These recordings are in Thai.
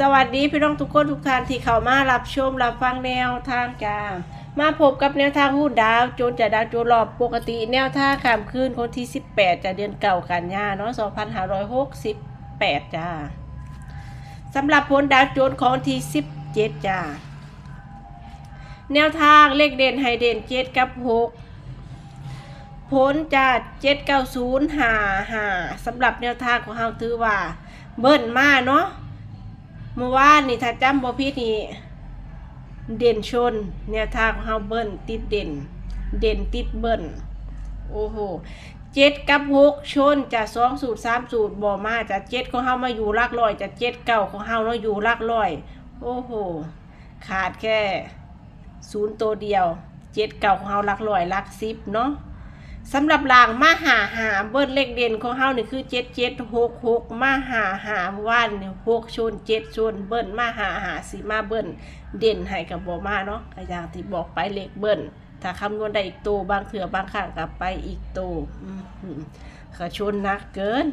สวัสดีพี่น้องทุกคนทุกท่านที่เข้ามารับชมรับฟังแนวทางจามาพบกับแนวทางหุ้นดาวโจนจะดาวโจนรอบปกติแนวทางข้ามคืนคนที่ 18จะเดือนเก่ากันยาเนาะ2568 จ้าสำหรับผลดาวโจนของที่ 17 จ้า แนวทางเลขเด่นไฮเด่น7กับ6ผลจะ790หาหาสำหรับแนวทางของเฮาถือว่าเบิ้ลมาเนาะ เมื่อวานนี่ถ้าจำบ่ผิดนี่เด่นชนแนวทางของเฮาเบิ้ลติดเด่น เด่นติดเบิ้ลโอ้โหเจ็ดกับหกชนจะสองสูตรสามสูตรบ่มาจะเจ็ดของเฮามาอยู่ลักร้อยจะเจ็ดเก้าของเฮาเนาะอยู่ลักร้อย โอ้โห ขาดแค่ศูนย์ตัวเดียวเจ็ดเก้าของเฮาลักร้อยลักสิบเนาะ สำหรับหลางมาหาหาเบิ้ลเลขเด่นของเฮานี่คือเจ็ดเจ็ดหกหกมาหาหาว่านหกชนเจ็ดชนเบิ้ลมาหาหาสีมาเบิ้ลเด่นให้กับบอมาเนาะอย่างที่บอกไปเลขเบิ้ลถ้าคำนวณได้อีกตัวบางเถื่อบางข้างกลับไปอีกตัวอืมหืมก็ชนนักเกิน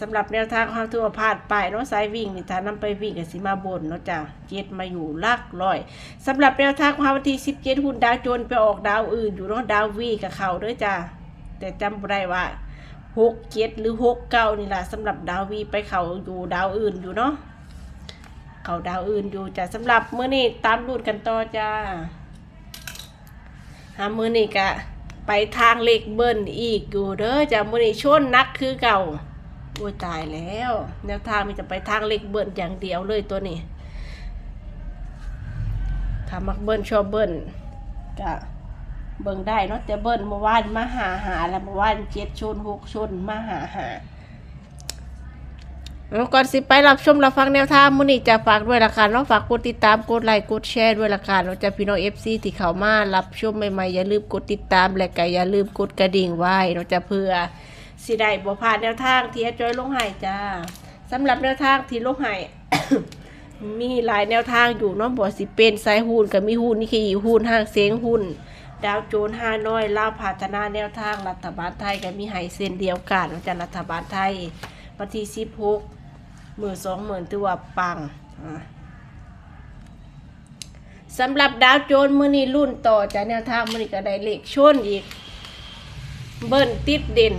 สำหรับแนวทางความทั่วพลาดไปเนาะสายวิ่งนี่ถ้านำไปวิ่งกับสีมาบนเนาะจ้ะเจ็ดมาอยู่ลักร้อยสำหรับแนวทางของวันที่17หุ้นดาวโจนไปออกดาวอื่นอยู่เนาะดาววีกับเขาด้วยจ้าแต่จำบ่ได้ว่า6 7หรือ6 9นี่แหละสำหรับดาววีไปเขาอยู่ดาวอื่นอยู่เนาะเขาดาวอื่นอยู่จ้ะสำหรับเมื้อนี้ตามรูดกันต่อจ้าหามื้อนี้ก็ไปทางเลขเบิ้ลอีกอยู่เด้อจ้ะมื้อนี้ชนนักคือเก่า โอ้ยตายแล้ว แนวทางมีจะไปทางเลขเบิ้ลอย่างเดียวเลยตัวนี้ถ้ามักเบิ้ลชอบเบิ้ลก็เบิ่งได้เนาะแต่เบิ้ลเมื่อวานมาหาหาแล้วเมื่อวานเจ็ดชนหกชนมาหาหาเอาก่อนสิไปรับชมรับฟังแนวทางมื้อนี้จะฝากด้วยละกันเนาะฝากกดติดตามกดไลค์กดแชร์ด้วยละกันเนาะจะพี่น้อง FC ที่เข้ามารับชมใหม่ๆอย่าลืมกดติดตามและก็อย่าลืมกดกระดิ่งไว้เนาะจะเพื่อ สิได้บ่พลาดแนวทางที่อาจอยลงให้จ้าสำหรับแนวทางที่ลงให้ มีหลายแนวทางอยู่เนาะบ่สิเป็นสายหุ้นก็มีหุ้นนี่คือหุ้นห้างเสียงหุ้น ดาวโจนห้าน้อยลาวพัฒนาแนวทางรัฐบาลไทยก็มีให้เส้นเดียวกันเนาจากรัฐบาลไทยวันที่สิบหกหมื่นสองหมื่นตัวปังสำหรับดาวโจนมือนี้รุ่นต่อจากแนวทางมือนี้ก็ได้เลขชนอีก เบิ้ลติดเด่น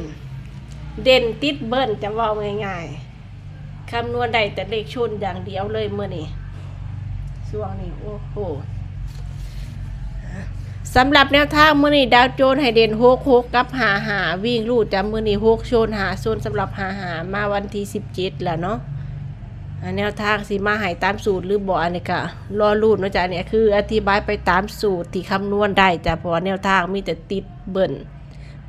เด่นติดเบิ้ลจะว่าง่ายๆคำนวณได้แต่เลขชนอย่างเดียวเลยเมื่อนี้ช่วงนี้โอ้โหสำหรับแนวทางมื่อนี้ดาวโจนให้เด่นหกหกกับหาหาวิ่งรูดจำมื่อนี้หกโชนหาโซนสำหรับหาหามาวันที่สิบเจ็ดแล้วเนาะแนวทางสีมาใหายตามสูตรหรือบ่อันนี้ก็รอรูดนะจ้ะเนี่ยคืออธิบายไปตามสูตรที่คำนวณได้จ้ะเพราะแนวทางมีแต่ติดเบิ่น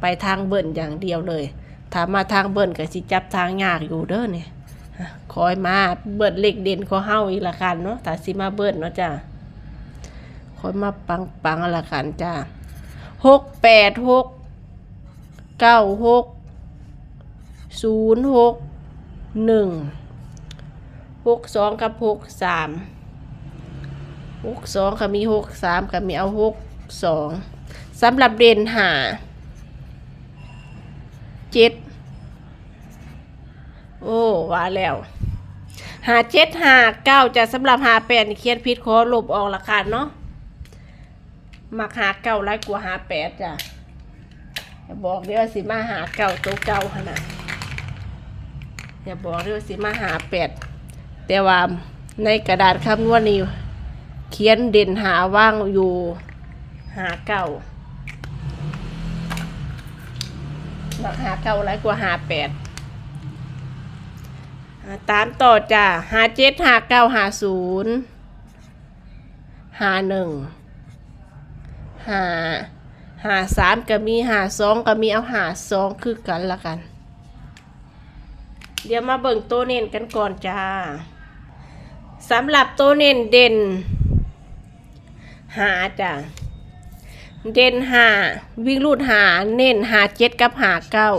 ไปทางเบิ่นอย่างเดียวเลย ถ้ามาทางเบิ่นก็สิจับทางยากอยู่เด้อเนี่ยคอยมาเบิดเหล็กเด่นขอเฮาอีกละกันเนาะถ้าสิมาเบิดเนาะจ้าคอยมาปังปังละกันจ้าหกแปดหกเก้าหกศูนย์หกหนึ่งหกสองกับหกสามหกสองก็มีหกสามก็มีเอาหกสองสำหรับเด่นหา เจ็ดโอ้ว่าแล้วหาเจ็ดหาเก้าจะสำหรับหาแปดเขียนผิดขอลบออกละกันเนาะมักหาเก้าไรกว่าหาแปดจ้ะอย่าบอกเดี๋ยวสิมาหาเก้าตัวเก้าขนาดอย่าบอกเดี๋ยวสิมาหาแปดแต่ว่าในกระดาษคำนวณนี่เขียนเด่นหาว่างอยู่หาเก้า มักหาเก้าไรกว่าหาแปดตามต่อจ้ะหาเจ็ดหาเก้าหาศูนย์หาหนึ่งหาหาสามก็มีหาสองก็มีเอาหาสองคือกันละกัน เดี๋ยวมาเบิ่งตัวเน้นกันก่อนจ้าสำหรับตัวเน้นเด่นหาจ้ะ เด่นหาวิ่งรูดหาเน้นหาเจ็ดกับหาเก้า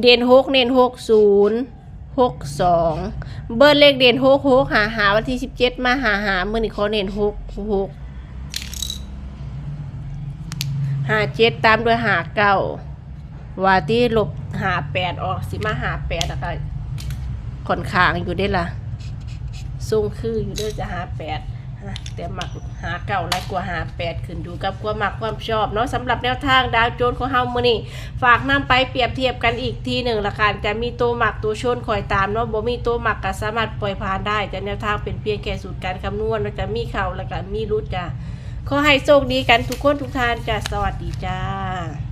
เด่นหกเน้นหกศูนย์หกสองเบอร์เลขเด่นหกหกหาหาวันที่สิบเจ็ดมาหาหาเมื่อนี้เขาเน้นหกหกหาเจ็ดตามด้วยหาเก้าวาที่ลบหาแปดออกสิมาหาแปดแล้วก็ค่อนข้างอยู่ได้ล่ะทรงคืออยู่ด้อจะหาแปด แต่หมักหาเก่าไรกว่าหาแปดขึ้นอยู่กับความมักความชอบเนาะสำหรับแนวทางดาวโจนของเฮามือนี้ฝากนำไปเปรียบเทียบกันอีกทีหนึ่งละกันจะมีตัวหมักตัวชนคอยตามเนาะบ่มีตัวหมักก็สามารถปล่อยผ่านได้แต่แนวทางเป็นเพียงแค่สูตรการคำนวณแล้วจะมีเข่าแล้วก็มีรุดจ้ะขอให้โชคดีกันทุกคนทุกท่านจ้ะสวัสดีจ้า